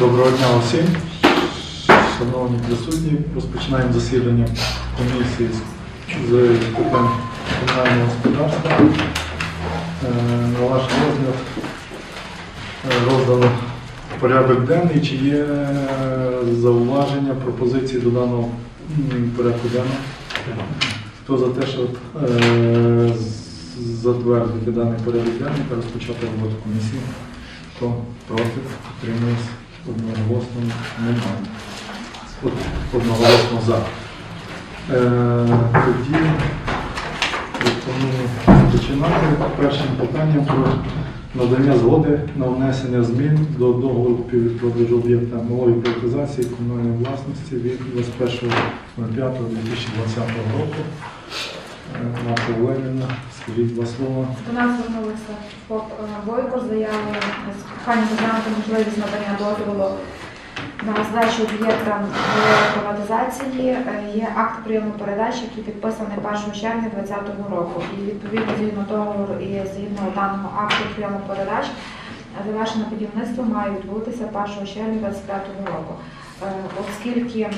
Доброго дня усім. Шановні присутні, розпочинаємо засідання комісії з питань комунального господарства. Е, На ваш розгляд е, роздано порядок денний. Чи є е, зауваження, пропозиції до даного порядку денного? Хто за те, щоб е, затвердити даний порядок денний та розпочати роботу комісії? Хто проти? Підтримуюсь одноголосно немає. Од- Одноголосно за. Е, Тоді пропоную починати першим питанням про надання згоди на внесення змін до договору купівлі-продажу об'єкта малої приватизації комунальної власності від 21.05.2020 року. Е, Марта Олегівна, скажіть два слова. До нас звернулися ФОП е, Бойко з заявою з проханням розглянути можливість надання дозволу на здачу об'єкта приватизації. Е, Є акт прийому передач, який підписаний 1 червня 2020 року. І відповідно згідно договору і згідно даного акту прийому передач завершене будівництво має відбутися 1 червня 2025 року. Оскільки м,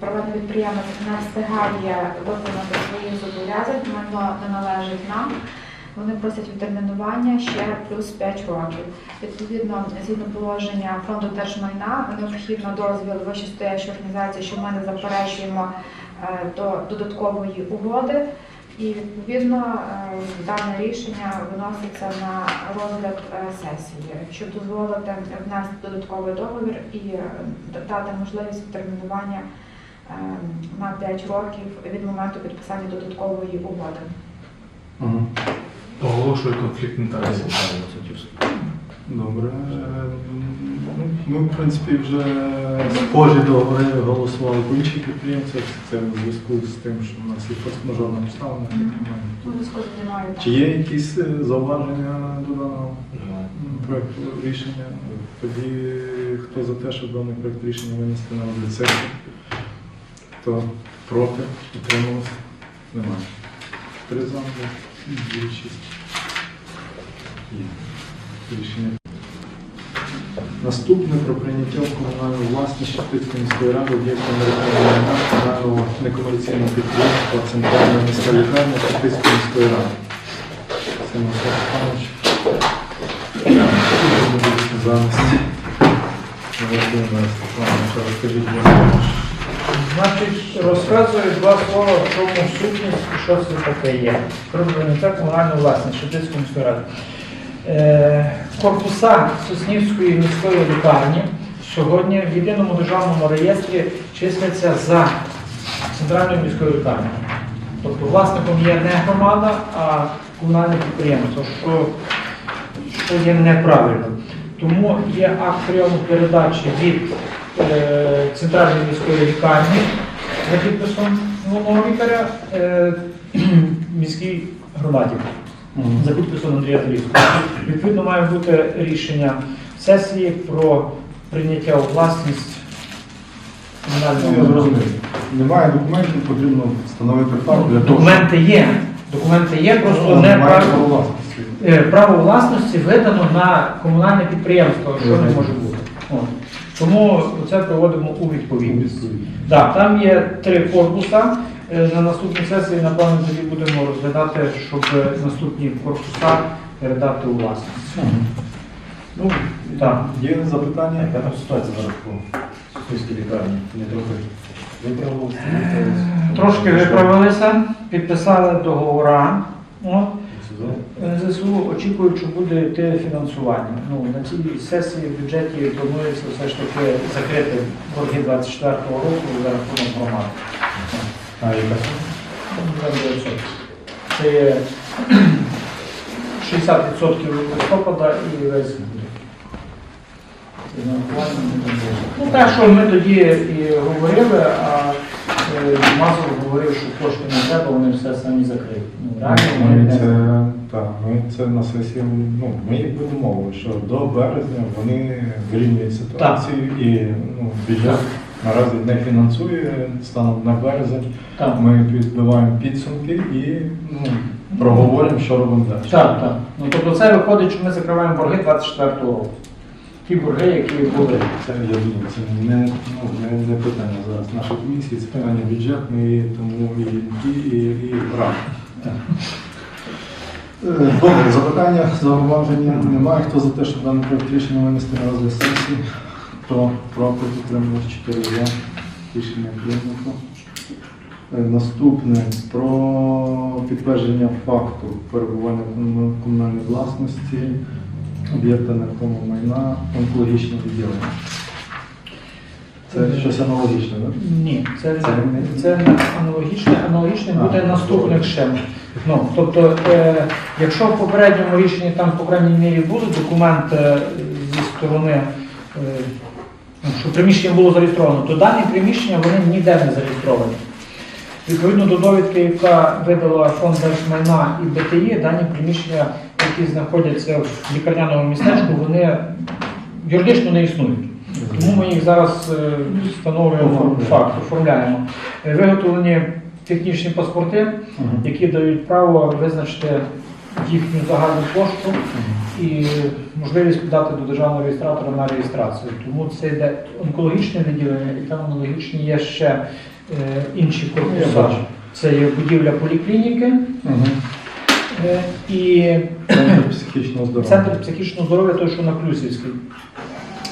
приватний підприємець не встигає виконати свої зобов'язань, майно не належить нам. Вони просять відтермінування ще плюс 5 років. Відповідно, згідно положення фонду держмайна, необхідно дозвіл вищестоящої організації, що ми не заперечуємо е, до додаткової угоди. І відповідно е, дане рішення виноситься на розгляд е, сесії, щоб дозволити внести додатковий договір і е, дати можливість відтермінування е, на 5 років від моменту підписання додаткової угоди. Оголошую конфлікт інтересів. Добре. Е, ну, Ми, в принципі, вже схожі договори голосували по інших підприємцях. Це в зв'язку з тим, що в нас є форс-мажорна обставина. Ну. Чи є якісь е, зауваження до даного м, проекту рішення? Тоді хто за те, щоб даний проект рішення винести на розгляд сесії? Хто проти? Утрималося? Немає. Три за, дві, шість. Є. Рішення. Наступне про прийняття в комунальну власність Шептицької міської ради об'єкта нерухомого комунального некомерційного підприємства Центральна міська лікарня Шептицької міської ради. Це Михайло Степанович. Значить, розказую два слова, в чому сутність що це таке є. Про прийняття комунальної власності Шептицької міської ради. Е, корпуса Соснівської міської лікарні сьогодні в єдиному державному реєстрі числяться за центральною міською лікарнею. Тобто власником є не громада, а комунальне підприємство, що, що є неправильно. Тому є акт прийому передачі від е, центральної міської лікарні за підписом головного лікаря е, міській громаді за підписом Андрія Талівського. Відповідно, має бути рішення сесії про прийняття у власність Ну, комунального зрозумів. Немає документів, потрібно встановити факт для того, Документи є. Документи є, просто Ну, не право. власності. Е, Право власності видано на комунальне підприємство, що не може бути. От. Тому це приводимо у відповідність. Так, там є три корпуса. Е, На наступній сесії, напевно, тоді будемо розглядати, щоб е, наступні корпуса передати у власність. Ну, Так. є запитання? Яка там ситуація зараз по Сумській лікарні? Не трохи виправилося? Трошки виправилися, підписали договори. От. ЗСУ очікують, що буде йти фінансування. Ну, на цій сесії в бюджеті планується все ж таки закрити борги 24-го року за рахунок громади. Це є 60% листопада і весь грудень. Ну, так, що ми тоді і говорили, а е, Мазур говорив, що кошти не треба, вони все самі закриють. Ну, реально так, ми це на сесії, ну, ми їх домовили, що до березня вони вирівнюють ситуацію і ну, бюджет наразі не фінансує станом на березень. Так. Ми підбиваємо підсумки і ну, проговоримо, що робимо далі. Так, так. Ну тобто це виходить, що ми закриваємо борги 24-го року. ті борги, які були. Це я думаю, це не, ну, не, не питання зараз нашої комісії, це питання бюджетної, тому і, і, і, і рад. Е, Добре, запитання, зауваження немає. Хто за те, щоб даний проект рішення винести на розгляд сесії? Хто проти підтримує 4 за? Рішення прийнято. Е, Наступне про підтвердження факту перебування комуна- комунальної власності об'єкта нерухомого майна онкологічне відділення. Це щось аналогічне, так? Ні, це, не- це не аналогічне, аналогічне буде добре. наступних ще. Ну, тобто, е, якщо в попередньому рішенні там, по крайній мірі, були документи зі сторони, е, ну, що приміщення було зареєстровано, то дані приміщення вони ніде не зареєстровані. Відповідно до довідки, яка видала фонд держмайна і БТІ, дані приміщення, які знаходяться в лікарняному містечку, вони юридично не існують. Тому ми їх зараз е, встановлюємо факт, оформляємо. Е, Виготовлені технічні паспорти, які дають право визначити їхню загальну площу і можливість подати до державного реєстратора на реєстрацію. Тому це йде онкологічне відділення, і там аналогічні є ще е, інші корпуса. Це є будівля поліклініки і Центр психічного здоров'я. той, що на Плюсівській.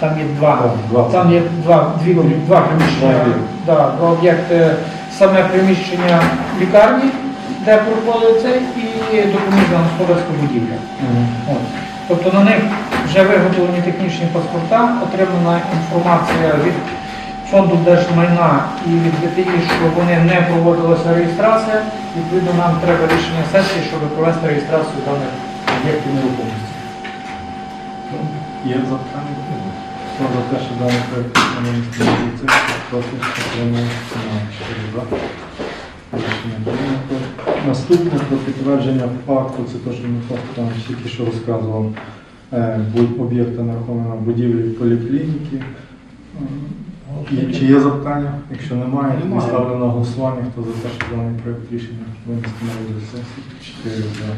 Там є два. Два. Там є два, дві, два приміщення, Два да, два об'єкти. Саме приміщення лікарні, де проходить цей, і допоміжна господарська будівля. От. Тобто на них вже виготовлені технічні паспорта, отримана інформація від фонду держмайна і від ВТІ, що вони не проводилася реєстрація. Відповідно, нам треба рішення сесії, щоб провести реєстрацію даних об'єктів нерухомості. Є запитання? Хто за те, що даний? Проти 4 за. Рішення прийнято. Наступне про підтвердження факту, це те, що Михайло Степанович тільки що розказував, е, об'єкта нерухомої будівлі поліклініки. І Чи є запитання? Якщо немає, Немає. ставлю на голосування. Хто за те, що даний проект рішення винести на розгляд сесії? 4 за.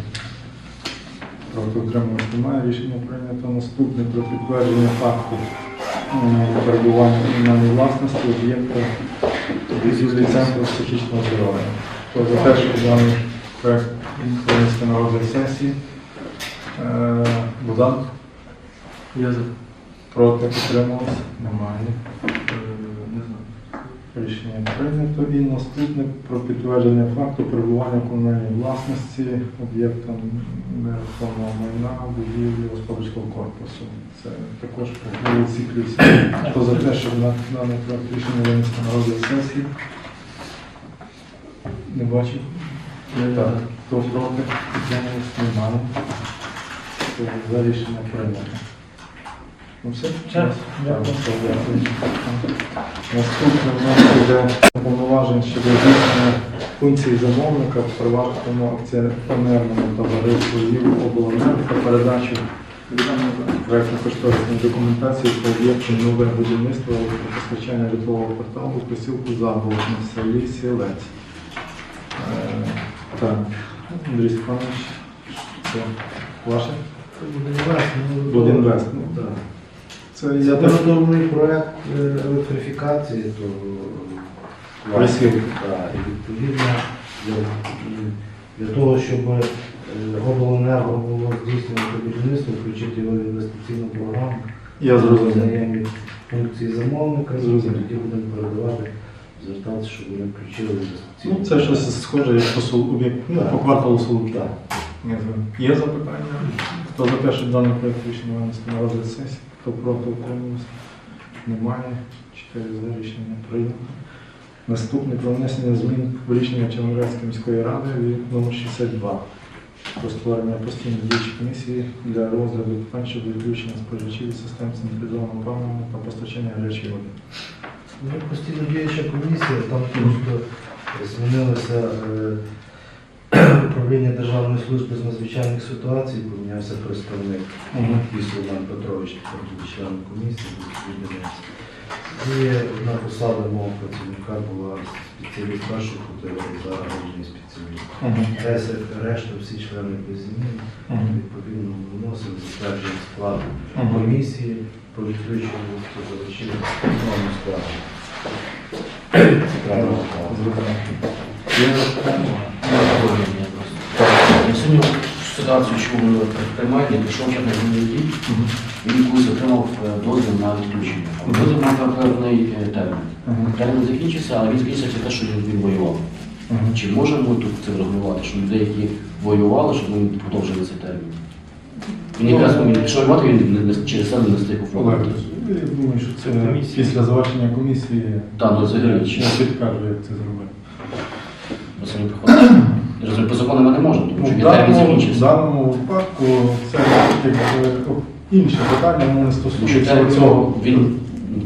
Проти утримувати немає. Рішення прийнято. Наступне про підтвердження факту перебування комунальної власності об'єкта будівлі центру психічного здоров'я. Хто за те, що даний проект винести на розгляд сесії? Будан? Я за. Проти підтримувався? Немає. Рішення прийнято. І наступне про підтвердження факту перебування комунальної власності об'єктом нерухомого майна будівлі господарського корпусу. Це також по вулиці Клюсі. Хто за те, щоб на даний проект рішення винести на сесії? Не бачив? Хто проти? Підтримується? Немає. За рішення прийнято. Ну все? Дякую. Дякую. Наступне в нас буде повноважень щодо здійснення функції замовника в приватному акціонерному товариству «Львів обленерго» передачу проєктно-кошторисної документації по об'єкту нове будівництво постачання житлового кварталу у посілку Заболот на селі Сілець. Е, Так, Андрій Степанович, це ваше? Буде інвест. ну, Буде інвест. ну, Так. Це Це я теж виготовлений проект е, електрифікації, то е, Так, і відповідно для, для того, щоб е, обленерго було здійснювати будівництво, включити його в інвестиційну програму. Я зрозумів. Функції замовника, і Зрозумів. тоді будемо передавати, звертатися, щоб вони включили в інвестиційну. Ну, це щось схоже, як по, Сул- об'єкт, ну, по кварталу Солуки. Так. Є запитання? Хто за те, щоб даний проєкт рішення винести на розгляд сесії? Хто проти утримався? Немає. Чотири за рішення прийнято. Наступне про внесення змін в рішення Чернівецької міської ради від номер 62 про створення постійної діючої комісії для розгляду питань щодо відключення споживачів систем централізованого опалення та постачання гарячої води. Ну, постійно діюча комісія, там просто змінилося е, управління Державної служби з надзвичайних ситуацій, помінявся представник Віслован Петрович, тепер буде членом комісії. І одна посада мого працівника була спеціаліст першої категорії, зараз головний спеціаліст. Десять решта всі члени без змін. Відповідно, виносив затвердження складу комісії по відключенню споживачів новому складу. Я сьогодні ситуацію, чому ми приймаємо, пішов чорний дій, він колись отримав дозвіл на відключення. Дозвіл мав певний термін. Термін закінчився, але він закінчився те, що він- воював. Чи можемо ми тут це врегулювати, що людей, які воювали, щоб вони продовжили цей термін? Він якраз він пішов воювати, він через себе не встиг оформити. я думаю, що це після завершення комісії Так, ну взагалі, я підкажу, як це зробити. Самі розумію, По закону ми не можемо, тому Ну, що термін даному, в даному випадку це інше питання, воно не стосується цього. він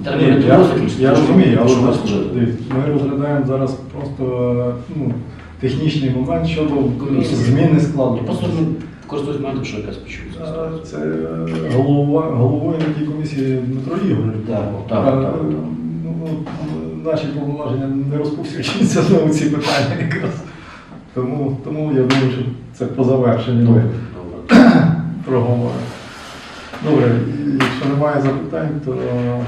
термін не тому я, закінчився, я розумію, але ми, розглядаємо зараз просто ну, технічний момент щодо Комісії. зміни складу. Я просто користуюсь моментом, що якась почується. А, Це голова, головою на тій комісії Дмитро Ігор. Так. Так, так. Наші повноваження не розповсюджуються на ці питання якраз. Тому, тому я думаю, що це по завершенню ми проговоримо. Добре, якщо немає запитань, то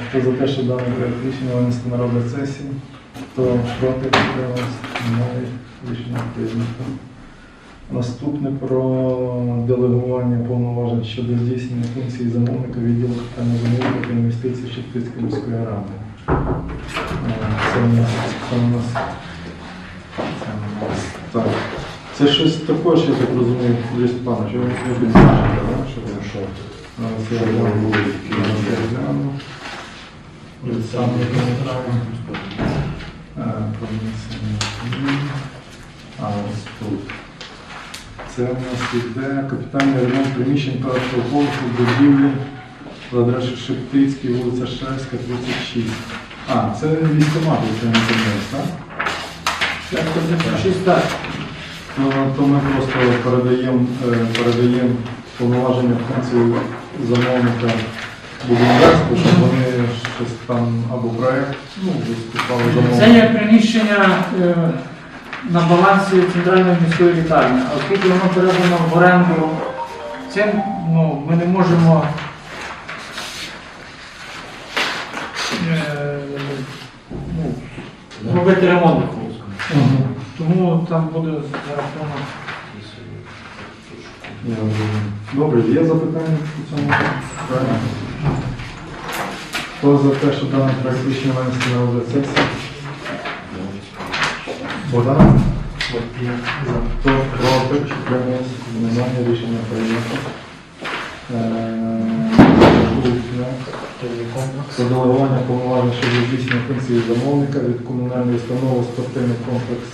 хто за те, що дане проект рішення винести на розгляд сесії, то проти підтрималось, немає рішення прийнято. Наступне про делегування повноважень щодо здійснення функції замовника відділу питання замовника та інвестицій Шептицької міської ради. Це у нас, це у нас, це у нас, так. Це щось також, я так розумію, Андрій Степанович, ви ви підзначите, так? Що це що? Зараз я я гляну. Змін. А ось тут. Це у нас іде капітальний ремонт приміщень першого поверху будівлі за адресою Шептицький, вулиця Шерська, 36. А, це військомат, це не помилився, так? Шість так. Ну, то ми просто передаємо, е, передаємо повноваження функції замовника будівництва, щоб вони щось там або проект, ну, виступали Це замовника. є приміщення е, на балансі центральної міської лікарні. Оскільки воно передано в оренду, цим ну, ми не можемо е, ну, робити ремонт. Мгм. Тому там буде за рахунок. Я розумію. Добре, є запитання по цьому? Правильно. Хто за те, що даний проект рішення винести на розгляд сесії? Богдан? Хто проти? Немає рішення прийнято. Е. Делегування повноважень щодо здійснення функції замовника від комунальної установи спортивний комплекс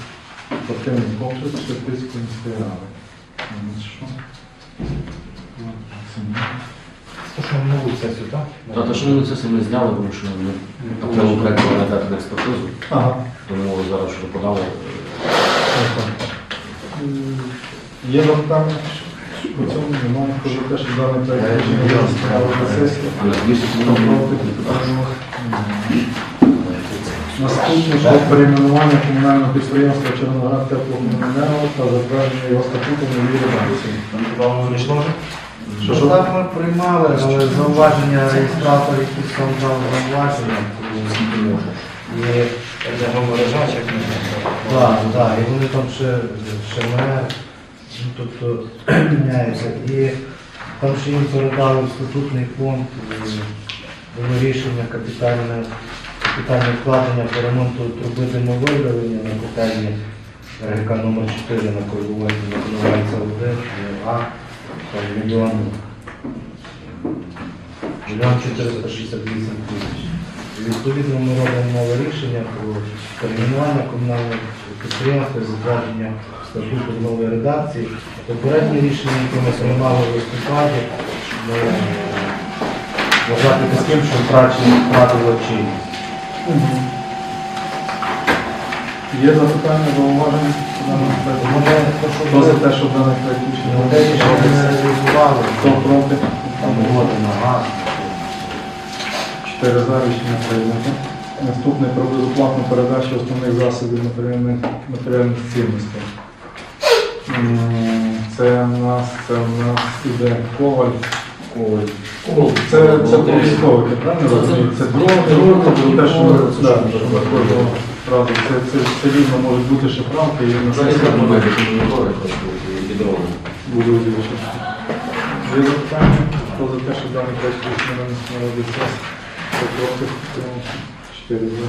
спортивний комплекс Шептицької міської ради. Ну, що? нову сесію, так? Та, та, що ми це ми зняли, тому що ми окремо проєкт дати на експертизу, Ага. тому зараз що подали. Є запитання по цьому? Немає. Хто за те, що даний проект рішення на сесії? Наступне про перейменування комунального підприємства Чорноград теплокомуненерго та затвердження його статуту новій редакції. Що ж так ми приймали, але зауваження реєстратора, які там дав зауваження, і Так, так, і вони там ще, ще мене, тобто міняються. І там ще їм передали статутний фонд, було рішення капітальне, капітальне вкладення по ремонту труби димовидалення на котельні РГК номер 4 на Кольбовозі, називається 1, А, там мільйон, мільйон 468 тисяч. Відповідно, ми робимо нове рішення про перейменування комунального підприємства, затвердження статуту нової редакції. Попереднє рішення, яке ми приймали в листопаді, вважати таким, що втрачено втратило чинність. Є запитання, зауваження? Хто за те, що даний проект рішення Хто проти? там угоди на газ. Чотири за рішення прийнято. Наступне про безоплатну передачу основних засобів матеріальних, матеріальних цінностей. Це в нас, це в нас іде коваль. Коваль. Коваль. Це, це по військових, правильно Це- розумію? Це дрон, це те, що да, це ми кожного разу. Це, це все рівно можуть бути шифравки і на сайті буде не вирішити. Є запитання? Хто за те, що даний проект рішення винесено проти? Утримався? Чотири за.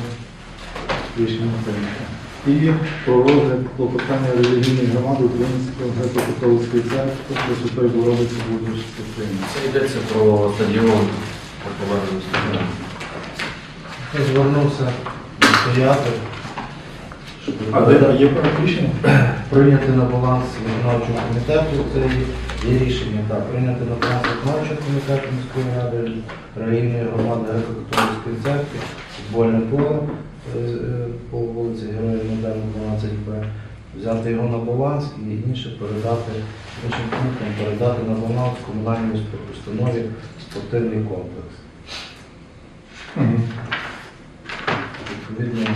Рішення прийнято. І про розгляд клопотання релігійної громади Українського греко-католицької церкви до Пресвятої Богородиці Будучої України. Це йдеться про стадіон по поверненню. Звернувся до А де є рішення? прийняти на баланс виконавчого комітету. Це є рішення так, прийняти на баланс виконавчого комітету міської ради релігійної громади Греко-католицької церкви, футбольне поле е, е, по вулиці Героїв Майдану 12Б, взяти його на баланс і інше передати іншим пунктам передати на баланс комунальній установі спортивний комплекс. Відповідно,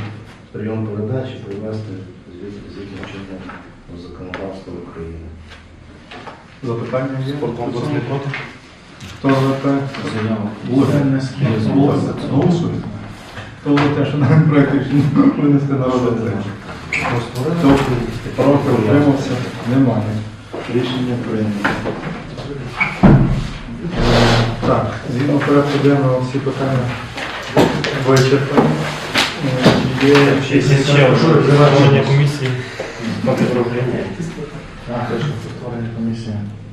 прийом передачі привести звідти згідно чинного законодавства України. Запитання є? Спорткомплекс не проти? Хто за те? Заява. Голосує. Хто за те, що проект рішення винести на розгляд? Хто проти утримався? Немає. Рішення прийнято. Е, Так, згідно порядку денного всі питання вичерпані. Е, Є Ще створення комісії. А, точно, створення.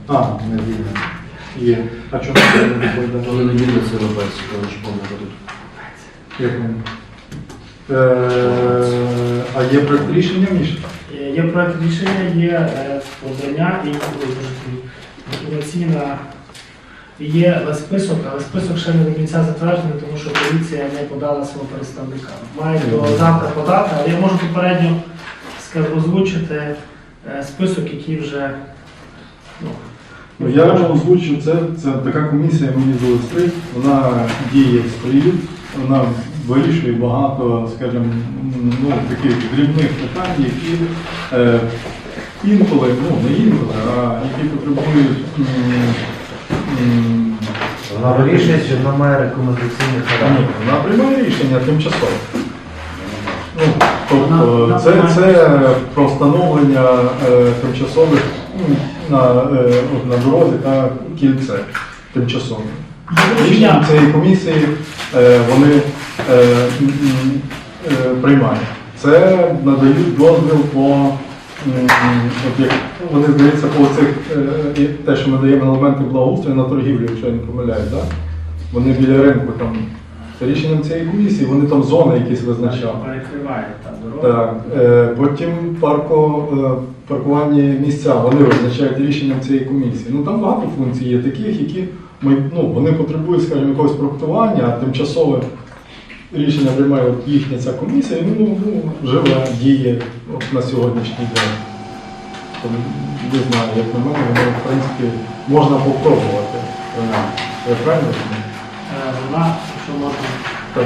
А, не вільно. Є. А чому це не відповідає? Вони не вірять це робиться, тому що поможе тут. Як вони? Е, А є проект рішення, Міш? Е, Є проект рішення, є е, подання і інформаційна. Є список, але список ще не до кінця затверджений, тому що поліція не подала свого представника. Має до завтра подати, але я можу попередньо скажу, озвучити е, список, який вже ну, Ну, я озвучу, це, це така комісія мені до листи, вона діє як сплів, вона вирішує багато, скажімо, ну, таких дрібних питань, які е, інколи, ну не інколи, а які потребують м, Вона вирішує, що вона має рекомендаційний ні, характер. вона приймає рішення тимчасово. Ну, тобто це, це про встановлення е, тимчасових м, на, е, от на дорозі та кільце тимчасове. Рішення Рішення цієї комісії е, вони е, м, м, е, приймають. Це надають дозвіл по як вони здається по цих е, те, що ми даємо елементи благоустрою на торгівлю, якщо я не помиляюсь, так? Вони біля ринку там. Рішенням цієї комісії вони там зони якісь визначали. перекриває там дорогу. Так, е, потім парко, е, паркувальні місця, вони визначають рішенням цієї комісії. Ну там багато функцій є таких, які ну, вони потребують, скажімо, якогось проектування, а тимчасове рішення приймає от їхня ця комісія, і ну, ну, живе, діє от на сьогоднішній день. Тому, Не знаю, як на мене, воно, в принципі, можна попробувати. Е, Я правильно розумію? Е, Вона, що можна Так.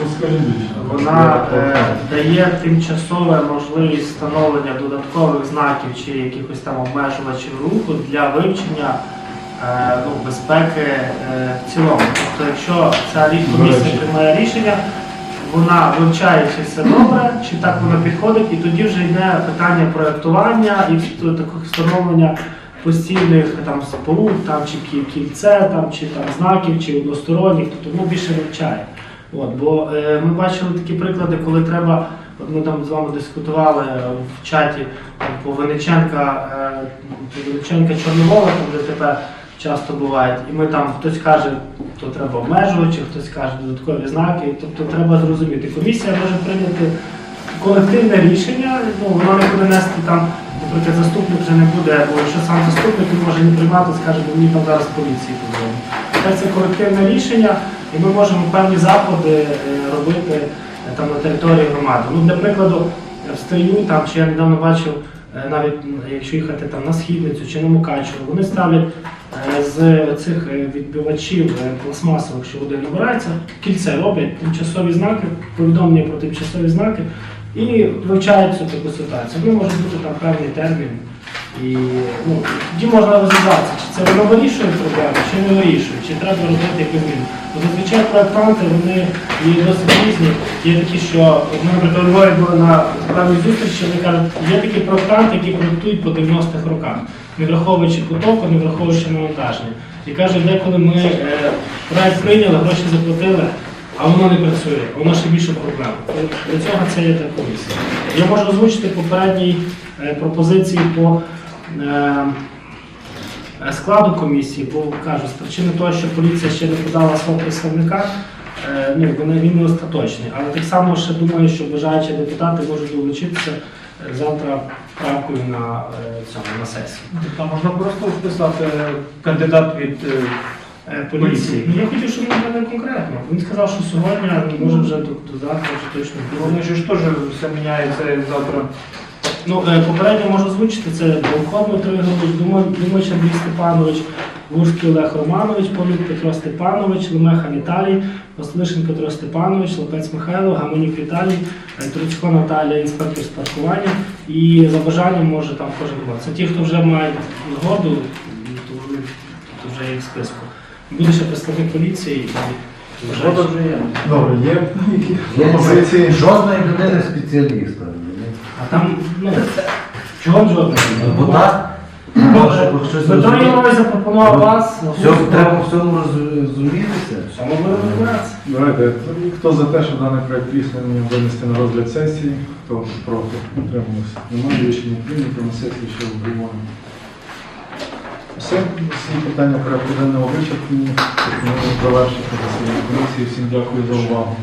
Ну, Скажіть більше. Вона е, дає тимчасове можливість встановлення додаткових знаків чи якихось там обмежувачів руху для вивчення ну, безпеки е, в цілому. Тобто, якщо ця комісія приймає рішення, вона вивчає, чи все добре, чи так воно підходить, і тоді вже йде питання проєктування і такого встановлення постійних там споруд, там чи кільце, там чи там знаків, чи односторонніх, тобто воно більше вивчає. От, бо е, ми бачили такі приклади, коли треба, от ми там з вами дискутували е, в чаті по Винниченка, е, по Винниченка Чорновола, там ДТП часто бувають, і ми там хтось каже, то треба обмежувачі, хтось каже додаткові знаки. Тобто треба зрозуміти. Комісія може прийняти колективне рішення, ну воно не буде нести там, наприклад, заступник вже не буде, бо якщо сам заступник може не приймати, скаже, бо мені там зараз поліції позвонить. Це це колективне рішення, і ми можемо певні заходи е, робити е, там на території громади. Ну, для прикладу, в стрію там чи я недавно бачив навіть якщо їхати там на східницю чи на Мукачево, вони ставлять е, з цих е, відбивачів е, пластмасових, що води набирається, кільце роблять тимчасові знаки, повідомлення про тимчасові знаки і вивчають цю таку ситуацію. Ну, може бути там певний термін. І ну, тоді можна розв'язатися, чи це воно вирішує проблему, чи не вирішує, чи треба робити якусь зміну. Бо зазвичай проєктанти вони є досить різні. Є такі, що ми, наприклад, на певній зустрічі, вони кажуть, є такі проєктанти, які проєктують по 90-х роках, не враховуючи потоку, не враховуючи навантаження. І кажуть, деколи ми е, проєкт прийняли, гроші заплатили, а воно не працює, воно ще більше проблем. Для цього це є та комісія. Я можу озвучити попередні е, пропозиції по складу комісії, бо кажу, з причини того, що поліція ще не подала свого представника, е, ну, вони- він не остаточний. Але так само ще думаю, що бажаючі депутати можуть долучитися е, завтра правкою на е, цьому на сесії. Там можна просто вписати кандидат від е, Е, Поліції. Ну, Я хотів, щоб він мене конкретно. Він сказав, що сьогодні, а може вже до, до завтра вже точно буде. вони ж теж все міняється завтра. Ну, е, попередньо можу озвучити, це Довко Дмитро Ігорович, Думач Андрій Степанович, Гурський Олег Романович, Павлюк Петро Степанович, Лемеха Віталій, Василишин Петро Степанович, Лопець Михайло, Гаманюк Віталій, е, Наталія, інспектор з паркування. І за бажанням може там кожен бути. Це ті, хто вже мають згоду, то вже є в списку. Буде ще представник поліції і Згода вже є. Добре, Є пропозиції? жодної людини спеціаліста. А там, ну, чого жодного? Вода. Добре. Може, щось Дмитро розуміє. Ігорович запропонував вас. Все, треба в всьому роз- розумітися. Саме буде розбиратися. Давайте, хто за те, що даний проект рішення винести на розгляд сесії, хто проти, утримався. Немає рішення прийнято на сесії ще обговоримо. Все, всі питання порядку денного вичерпані. Ми завершити засідання комісії. Всім дякую за увагу.